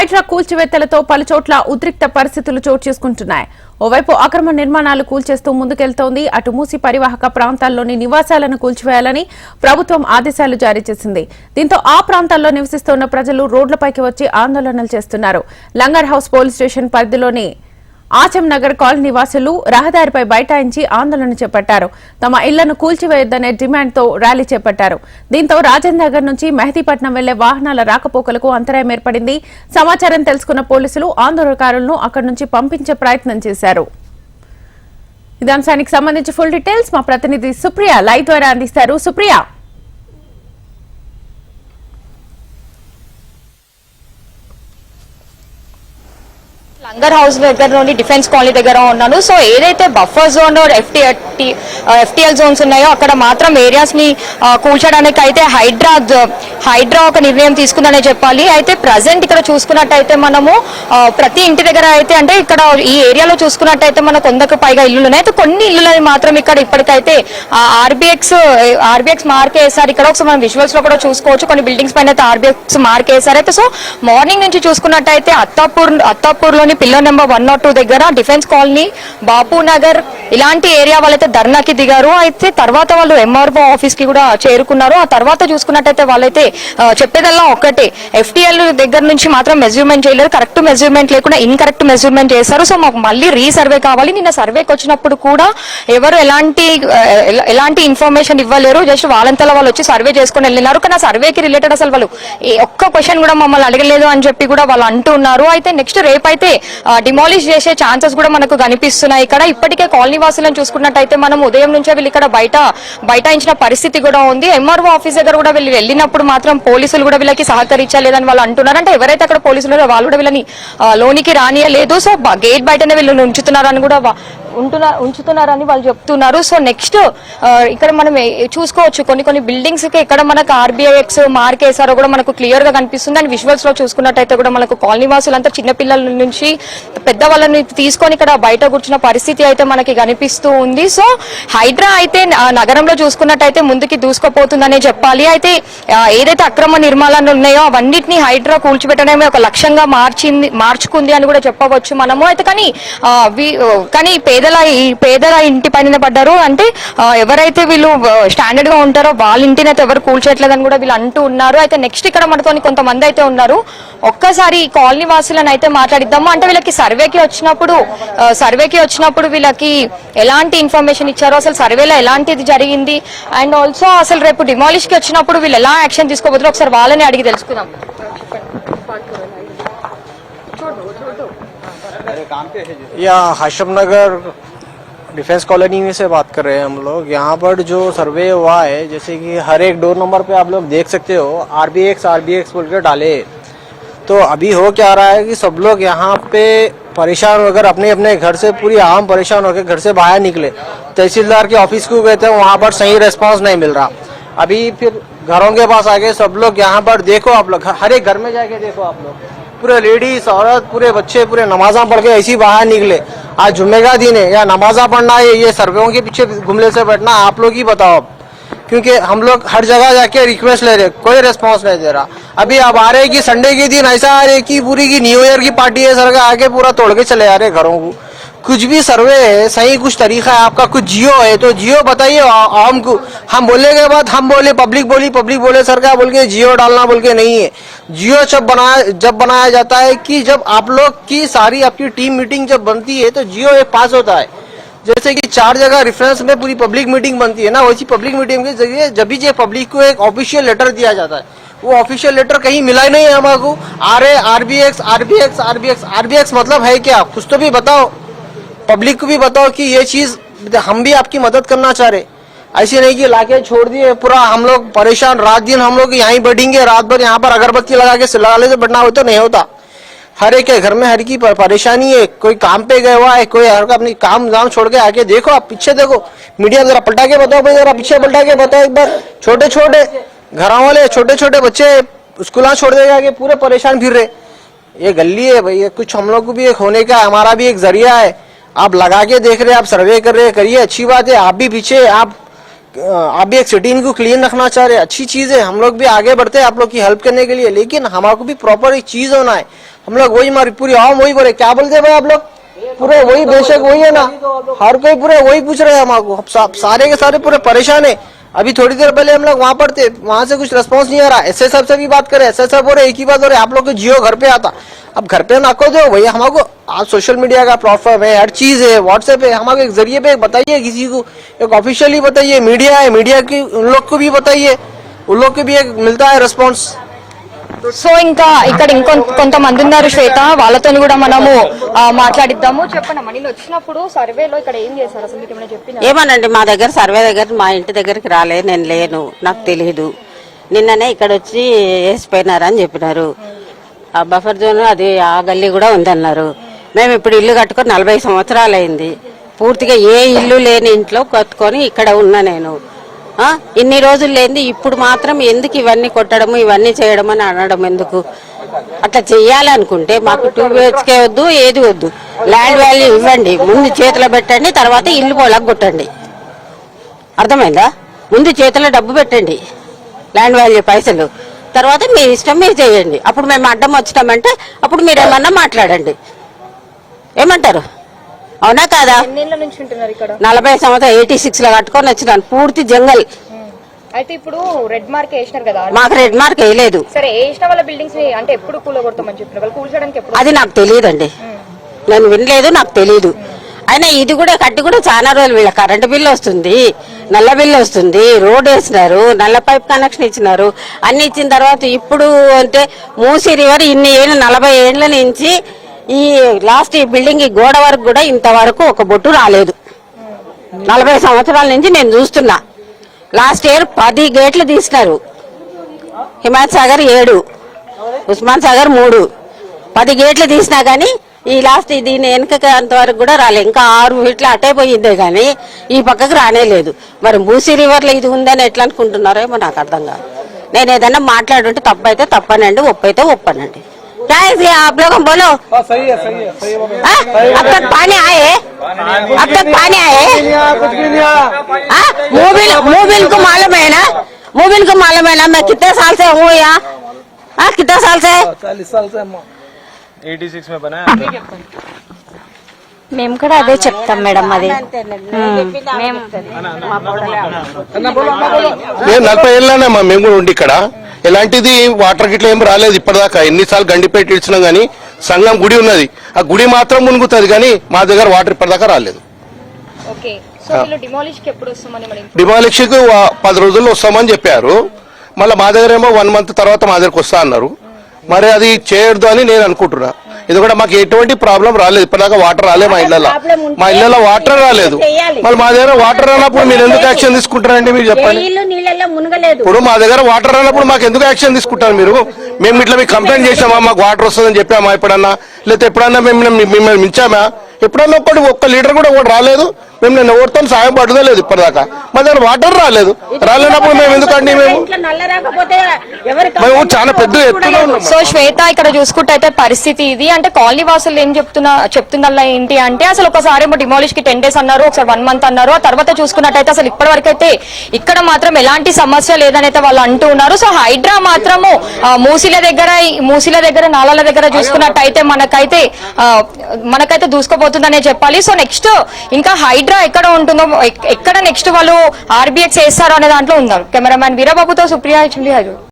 హైడ్రా కూల్చివేత్తలతో పలుచోట్ల ఉద్రిక్త పరిస్థితులు చోటు చేసుకుంటున్నాయి. ఓవైపు అక్రమ నిర్మాణాలు కూల్చేస్తూ ముందుకెళ్తోంది. అటు మూసి పరివాహక ప్రాంతాల్లోని నివాసాలను కూల్చివేయాలని ప్రభుత్వం ఆదేశాలు జారీ చేసింది. దీంతో ఆ ప్రాంతాల్లో నివసిస్తున్న ప్రజలు రోడ్లపైకి వచ్చి ఆందోళనలు చేస్తున్నారు. లంగర్ హౌస్ పోలీస్ స్టేషన్ పరిధిలోని ఆచం నగర్ కాలనీ నివాసులు రహదారిపై బైఠాయించి ఆందోళన చేపట్టారు. తమ ఇళ్ళను కూల్చివేయొద్దనే డిమాండ్తో ర్యాలీ చేపట్టారు. దీంతో రాజేంద్ర నగర్ నుంచి మెహదీపట్నం వెళ్ళే వాహనాల రాకపోకలకు అంతరాయం ఏర్పడింది. సమాచారం తెలుసుకున్న పోలీసులు ఆందోళనకారులను అక్కడి నుంచి పంపించే ప్రయత్నం చేశారు. ఇదే అంశానికి సంబంధించి ఫుల్ డీటెయిల్స్ మా ప్రతినిధి సుప్రియ లైవ్ ద్వారా అందిస్తారు. సుప్రియ! లంగర్ హౌస్ దగ్గర నుండి డిఫెన్స్ కాలనీ దగ్గర ఉన్నాను. సో ఏదైతే buffer zone FT FTL zones ఉన్నాయో అక్కడ మాత్రం ఏరియాస్ని కూల్చడానికి అయితే హైడ్రా హైడ్రా ఒక నిర్ణయం తీసుకుందనే చెప్పాలి. అయితే ప్రజెంట్ ఇక్కడ చూసుకున్నట్టయితే మనము ప్రతి ఇంటి దగ్గర అయితే అంటే ఇక్కడ ఈ ఏరియాలో చూసుకున్నట్టయితే మనకు వందకు పైగా ఇల్లులు ఉన్నాయి. అయితే కొన్ని ఇల్లులని మాత్రం ఇక్కడ ఇప్పటికైతే ఆర్బిఎక్స్ ఆర్బిఎక్స్ మార్క్ వేసారు ఇక్కడ ఒకసారి మనం విజువల్స్లో కూడా చూసుకోవచ్చు. కొన్ని బిల్డింగ్స్ పైన అయితే ఆర్బిఎక్స్ మార్క్ వేసారు అయితే సో మార్నింగ్ నుంచి చూసుకున్నట్టయితే Attapur అత్తాపూర్లోని pillar number one not two దగ్గర డిఫెన్స్ కాలనీ బాపు నగర్ ఇలాంటి ఏరియా వాళ్ళైతే ధర్నాకి దిగారు. అయితే తర్వాత వాళ్ళు ఎంఆర్ఓ ఆఫీస్కి కూడా చేరుకున్నారు. ఆ తర్వాత చూసుకున్నట్టయితే వాళ్ళైతే చెప్పేదల్లా ఒక్కటే. ఎఫ్టీఎల్ దగ్గర నుంచి మాత్రం మెజర్మెంట్ చేయలేదు. కరెక్ట్ మెజర్మెంట్ లేకుండా ఇన్కరెక్ట్ మెజర్మెంట్ చేశారు. సో మాకు మళ్ళీ రీసర్వే కావాలి. నిన్న సర్వేకి వచ్చినప్పుడు కూడా ఎవరు ఎలాంటి ఎలాంటి ఇన్ఫర్మేషన్ ఇవ్వలేరు. జస్ట్ వాళ్ళంతలో వాళ్ళు వచ్చి సర్వే చేసుకుని వెళ్ళినారు. కానీ ఆ సర్వేకి రిలేటెడ్ అసలు వాళ్ళు ఒక్క క్వశ్చన్ కూడా మమ్మల్ని అడగలేదు అని చెప్పి కూడా వాళ్ళు అంటున్నారు. అయితే నెక్స్ట్ రేపు అయితే డిమాలిష్ చేసే ఛాన్సెస్ కూడా మనకు కనిపిస్తున్నాయి. ఇక్కడ ఇప్పటికే కాలనీ వాసులను చూసుకున్నట్టయితే మనం ఉదయం నుంచే వీళ్ళు ఇక్కడ బయట బైఠాయించిన పరిస్థితి కూడా ఉంది. ఎంఆర్ఓ ఆఫీస్ దగ్గర కూడా వీళ్ళు వెళ్ళినప్పుడు మాత్రం పోలీసులు కూడా వీళ్ళకి సహకరించలేదని వాళ్ళు అంటున్నారు. అంటే ఎవరైతే అక్కడ పోలీసులు ఉన్నారో వాళ్ళు కూడా వీళ్ళని లోనికి రానియలేదు. సో గేట్ బయటనే వీళ్ళు ఉంచుతున్నారని కూడా ఉంటున్నారు ఉంచుతున్నారని వాళ్ళు చెప్తున్నారు. సో నెక్స్ట్ ఇక్కడ మనం చూసుకోవచ్చు. కొన్ని కొన్ని బిల్డింగ్స్కి ఇక్కడ మనకు ఆర్బీఐఎక్స్ మార్క్ వేసారో కూడా మనకు క్లియర్గా కనిపిస్తుంది. అండ్ విజువల్స్లో చూసుకున్నట్టయితే కూడా మనకు కాలనీ వాసులంతా చిన్నపిల్లల నుంచి పెద్దవాళ్ళని తీసుకొని ఇక్కడ బయట కూర్చున్న పరిస్థితి అయితే మనకి కనిపిస్తూ ఉంది. సో హైడ్రా అయితే నగరంలో చూసుకున్నట్టయితే ముందుకి దూసుకుపోతుందనే చెప్పాలి. అయితే ఏదైతే అక్రమ నిర్మాణాలు ఉన్నాయో అవన్నిటిని హైడ్రా కూల్చిపెట్టడమే ఒక లక్ష్యంగా మార్చింది మార్చుకుంది అని కూడా చెప్పవచ్చు మనము. అయితే కానీ కానీ పేద పేదల పేదల ఇంటి పైన పడ్డారు. అంటే ఎవరైతే వీళ్ళు స్టాండర్డ్గా ఉంటారో వాళ్ళ ఇంటిని అయితే ఎవరు కూల్చట్లేదని కూడా వీళ్ళు అంటూ ఉన్నారు. అయితే నెక్స్ట్ ఇక్కడ మనతో కొంతమంది అయితే ఉన్నారు. ఒక్కసారి ఈ కాలనీ వాసులను అయితే మాట్లాడిద్దాము. అంటే వీళ్ళకి సర్వేకి వచ్చినప్పుడు సర్వేకి వచ్చినప్పుడు వీళ్ళకి ఎలాంటి ఇన్ఫర్మేషన్ ఇచ్చారో? అసలు సర్వేలో ఎలాంటిది జరిగింది? అండ్ ఆల్సో అసలు రేపు డిమాలిష్కి వచ్చినప్పుడు వీళ్ళు ఎలా యాక్షన్ తీసుకోబోతున్నారు? ఒకసారి వాళ్ళని అడిగి తెలుసుకుందాం. या हाशम नगर डिफेंस कॉलोनी में से बात कर रहे हैं हम लोग। यहाँ पर जो सर्वे हुआ है, जैसे कि हर एक डोर नंबर पे आप लोग देख सकते हो R B X R B X बोल के डाले। तो अभी हो क्या रहा है कि सब लोग यहाँ पे परेशान होकर अपने अपने घर से, पूरी आम परेशान होकर घर से बाहर निकले। तहसीलदार के ऑफ़िस को गए थे, वहाँ पर सही रिस्पांस नहीं मिल रहा। अभी फिर घरों के पास आके सब लोग यहाँ पर देखो आप लोग, हर एक घर में जाके देखो आप लोग। पूरे लेडीज़, औरत, पूरे बच्चे, पूरे नमाजा पढ़ के ऐसी बाहर निकले। आज जुम्मे का दिन है, या नमाजा पढ़ना है, ये सर्वे के पीछे घुमले से बैठना, आप लोग ही बताओ क्योंकि हम लोग हर जगह जाके रिक्वेस्ट ले रहे कोई रिस्पॉन्स नहीं दे रहा। अभी अब आ रहे कि संडे के दिन ऐसा आ रहे कि पूरी की न्यू ईयर की पार्टी है, सर का आके पूरा तोड़ के चले आ रहे घरों को। कुछ भी सर्वे है, सही कुछ तरीका है, आपका कुछ जियो है तो जियो बताइए को, हम बोलने के बाद हम बोले पब्लिक बोली पब्लिक बोले, सर क्या बोल के जियो डालना बोल के नहीं है। जियो जब बनाया जब बनाया जाता है कि जब आप लोग की सारी आपकी टीम मीटिंग जब बनती है तो जियो एक पास होता है। जैसे कि चार जगह रेफरेंस में पूरी पब्लिक मीटिंग बनती है ना, वैसी पब्लिक मीटिंग के ज़रिए जब भी पब्लिक को एक ऑफिशियल लेटर दिया जाता है। वो ऑफिशियल लेटर कहीं मिला ही नहीं है हमारे R A R B X R B X R B X R B X मतलब है क्या? कुछ तो भी बताओ। पब्लिक को भी बताओ कि ये चीज़ हम भी आपकी मदद करना चाह रहे। ऐसे नहीं कि लाके छोड़ दिए, पूरा हम लोग परेशान, रात दिन हम लोग यहीं बैठेंगे, रात भर यहाँ पर अगरबत्ती लगा के सिलाले से बैठना हो तो नहीं होता। हर एक घर में हर की परेशानी है, कोई काम पे गया हुआ है, कोई हर का अपनी काम दाम छोड़ के आके देखो, आप पीछे देखो, मीडिया जरा पलटा के बताओ भाई, जरा पीछे पलटा के बताओ एक बार। छोटे छोटे घरों वाले छोटे छोटे बच्चे स्कूल छोड़ दे जाके पूरे परेशान फिर रहे। ये गली है भाई, ये कुछ हम लोग को भी एक होने का, हमारा भी एक ज़रिया है। आप लगा के देख रहे हैं, आप सर्वे कर रहे हैं, करिए, अच्छी बात है, आप भी पीछे आप आप भी एक सिटी को क्लीन रखना चाह रहे हैं, अच्छी चीज़ है, हम लोग भी आगे बढ़ते हैं, आप लोग की हेल्प करने के लिए, लेकिन हमारे भी प्रॉपर एक चीज़ होना है। हम लोग वही हमारी पूरी आम, वही बोले क्या बोलते हैं भाई आप लोग? पूरे वही बेशक वही है ना, हर कोई पूरे वही पूछ रहे हैं हमारे सारे के सारे पूरे परेशान है। अभी थोड़ी देर पहले हम लोग वहाँ पर थे, वहाँ से कुछ रिस्पॉन्स नहीं आ रहा। एस एस से भी बात करें एस एस बोल एक ही बात हो रही, आप लोग को जियो घर पे आता। अब घर पे ना को दो भैया हमारे आप सोशल मीडिया का प्लेटफॉर्म है, हर चीज़ है व्हाट्सएप है, हमारे एक ज़रिए पे बताइए किसी को, एक ऑफिशियली बताइए मीडिया है मीडिया की, उन लोग को भी बताइए, उन लोग को भी एक मिलता है रिस्पॉन्स సో ఇంకా ఇక్కడ ఇంకొంత కొంతమంది ఉన్నారు శ్వేత. వాళ్ళతో కూడా మనము మాట్లాడిద్దాము. చెప్పండి అమ్మా వచ్చినప్పుడు సర్వేలో ఇక్కడ ఏం చేశారు? అసలు మీకు ఏమైనా చెప్పిన? ఏమనండి మా దగ్గర సర్వే దగ్గర మా ఇంటి దగ్గరికి రాలే. నేను లేను. నాకు తెలియదు నిన్ననే ఇక్కడ వచ్చి వేసిపోయినారని చెప్పినారు. ఆ బఫర్ జోన్ అది ఆ గల్లీ కూడా ఉందన్నారు. మేము ఇప్పుడు ఇల్లు కట్టుకొని నలభై సంవత్సరాలు అయింది పూర్తిగా ఏ ఇల్లు లేని ఇంట్లో కట్టుకొని ఇక్కడ ఉన్నా నేను. ఇన్ని రోజులు లేని ఇప్పుడు మాత్రం ఎందుకు ఇవన్నీ కొట్టడము ఇవన్నీ చేయడం అని అనడం ఎందుకు? అట్లా చెయ్యాలనుకుంటే మాకు టూ బిహెచ్కే వద్దు ఏది వద్దు. ల్యాండ్ వాల్యూ ఇవ్వండి ముందు చేతిలో పెట్టండి తర్వాత ఇల్లు పోలా కొట్టండి. అర్థమైందా? ముందు చేతిలో డబ్బు పెట్టండి ల్యాండ్ వాల్యూ పైసలు. తర్వాత మీ ఇష్టం మీరు చేయండి. అప్పుడు మేము అడ్డం వచ్చినామంటే అప్పుడు మీరు ఏమన్నా మాట్లాడండి. ఏమంటారు? అవునా కాదా? ఎన్నేళ్ళ నుంచి ఉంటున్నారు ఇక్కడ? నలభై సంవత్సరం ఎయిటీ సిక్స్లో కట్టుకొని వచ్చినాను. పూర్తి జంగల్. అయితే ఇప్పుడు రెడ్ మార్క్ వేసినారు కదా మాకు రెడ్ మార్క్ వేయలేదు. సరే వేసిన వాళ్ళ బిల్డింగ్స్ని అంటే ఎప్పుడు కూలగొడతామని చెప్పిన వాళ్ళు కూల్చడానికి ఎప్పుడు? అది నాకు తెలియదండి. నేను వినలేదు నాకు తెలియదు అయినా ఇది కూడా కట్టి కూడా చాలా రోజులు వీళ్ళ కరెంటు బిల్లు వస్తుంది. నల్ల బిల్లు వస్తుంది. రోడ్ వేసినారు. నల్ల పైప్ కనెక్షన్ ఇచ్చినారు. అన్ని ఇచ్చిన తర్వాత ఇప్పుడు అంటే మూసి రివర్ ఇన్ని ఏళ్ళు నలభై ఏళ్ళ నుంచి ఈ లాస్ట్ ఈ బిల్డింగ్ ఈ గోడ వరకు కూడా ఇంతవరకు ఒక బొట్టు రాలేదు. నలభై సంవత్సరాల నుంచి నేను చూస్తున్నా. లాస్ట్ ఇయర్ పది గేట్లు తీసినారు. హిమాయత్ సాగర్ ఏడు ఉస్మాన్ సాగర్ మూడు. పది గేట్లు తీసినా గానీ ఈ లాస్ట్ దీని వెనుక అంతవరకు కూడా రాలే. ఇంకా ఆరు ఫీట్లు అటే పోయిందే కానీ ఈ పక్కకు రానే లేదు. మరి మూసీ రివర్లో ఇది ఉందని ఎట్లా అనుకుంటున్నారో ఏమో నాకు అర్థం కాదు. నేను ఏదైనా మాట్లాడుంటే తప్పు అయితే తప్పనండి ఒప్పు అయితే ఒప్పనండి. क्या है ये आप लोग बोलो। सही है सही है सही है हाँ? अब तक पानी आए अब तक पानी आए कुछ भी नहीं आया हाँ? मोबिल मोबिल को मालूम है ना? मोबिल को मालूम है ना? मैं कितने साल से हूँ यहाँ? हाँ कितने साल से? चालीस साल से एटी सिक्स में बनाया మేము కూడా అదే చెప్తాం మేడం అది. మేము. నలభై ఏళ్ళనేమ్మా మేము కూడా ఉండి ఇక్కడ. ఎలాంటిది వాటర్ గిట్ల ఏం రాలేదు ఇప్పటిదాకా. ఎన్నిసార్లు గండిపేట ఇచ్చినా గానీ సంఘం గుడి ఉన్నది. ఆ గుడి మాత్రం మునుగుతుంది కానీ మా దగ్గర వాటర్ ఇప్పటిదాకా రాలేదు. ఓకే సో వీళ్ళు డిమాలిష్కి ఎప్పుడు వస్తామని మరి డిమాలిక్షన్కి వా- పది రోజుల్లో వస్తామని చెప్పారు. మళ్ళీ మా దగ్గర ఏమో వన్ మంత్ తర్వాత మా దగ్గరకు వస్తా అన్నారు. మరి అది చేయొద్దు అని నేను అనుకుంటున్నా. ఇది కూడా మాకు ఎటువంటి ప్రాబ్లం రాలేదు. ఇప్పటిదాకా వాటర్ రాలే మా ఇళ్ళలో మా ఇళ్ళలో వాటర్ రాలేదు. మళ్ళీ మా దగ్గర వాటర్ రానప్పుడు మీరు ఎందుకు యాక్షన్ తీసుకుంటారండి మీరు చెప్పండి? ఇప్పుడు మా దగ్గర వాటర్ రానప్పుడు మాకు ఎందుకు యాక్షన్ తీసుకుంటారు మీరు? మేము ఇట్లా మీకు కంప్లైంట్ చేసామా మాకు వాటర్ వస్తుందని చెప్పామా ఎప్పుడన్నా? లేకపోతే ఎప్పుడన్నా మేము మిమ్మల్ని- మిమ్మల్ని మించామా? ఎప్పుడన్నా ఒక్కటి ఒక్క లీటర్ కూడా ఒకటి రాలేదు. మేము నేను ఎవరితో సాయం పడదే లేదు ఇప్పటిదాకా. మా దగ్గర వాటర్ రాలేదు. రాలేనప్పుడు మేము ఎందుకండి మేము? ఇంట్లో నల్ల రాకపోతే ఎవరికి మేము చాలా పెద్ద సో శ్వేత ఇక్కడ చూసుకుంటే అయితే పరిస్థితి ఇది. అంటే కాలనీ వాసులు ఏం చెప్తున్నా చెప్తుందల్లా ఏంటి అంటే అసలు ఒకసారి డిమాలిష్కి టెన్ డేస్ అన్నారు ఒకసారి వన్ మంత్ అన్నారు. ఆ తర్వాత చూసుకున్నట్టయితే అసలు ఇప్పటి వరకు అయితే ఇక్కడ మాత్రం ఎలాంటి సమస్య లేదని అయితే వాళ్ళు అంటూ ఉన్నారు. సో హైడ్రా మాత్రము మూసీల దగ్గర మూసీల దగ్గర నాలాల దగ్గర చూసుకున్నట్టయితే మనకైతే మనకైతే దూసుకోబోతుందనే చెప్పాలి. సో నెక్స్ట్ ఇంకా హైడ్రా ఎక్కడ ఉంటుందో ఎక్కడ నెక్స్ట్ వాళ్ళు ఆర్బిఎక్స్ వేస్తారో అనే దాంట్లో ఉందాం. కెమెరామ్యాన్ వీరబాబుతో సుప్రియా చుండి